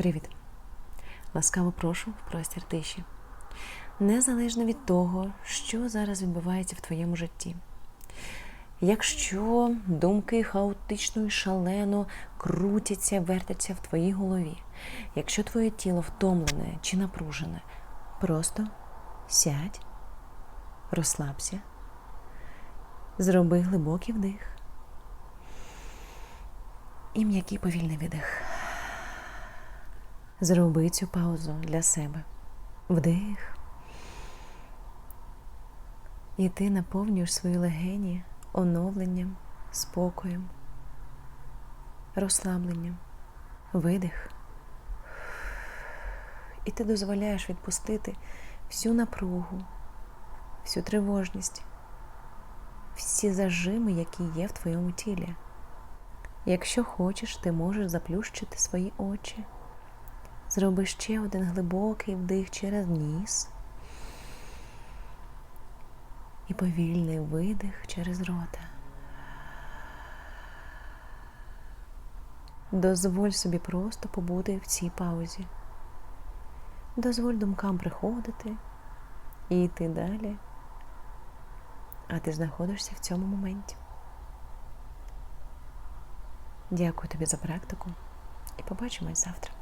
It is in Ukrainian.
Привіт! Ласкаво прошу в простір тиші. Незалежно від того, що зараз відбувається в твоєму житті. Якщо думки хаотично і шалено крутяться, вертяться в твоїй голові, якщо твоє тіло втомлене чи напружене, просто сядь, розслабся, зроби глибокий вдих і м'який повільний видих. Зроби цю паузу для себе. Вдих. І ти наповнюєш свої легені оновленням, спокоєм, розслабленням, видих. І ти дозволяєш відпустити всю напругу, всю тривожність, всі зажими, які є в твоєму тілі. Якщо хочеш, ти можеш заплющити свої очі. Зроби ще один глибокий вдих через ніс і повільний видих через рота. Дозволь собі просто побути в цій паузі. Дозволь думкам приходити і йти далі, а ти знаходишся в цьому моменті. Дякую тобі за практику і побачимось завтра.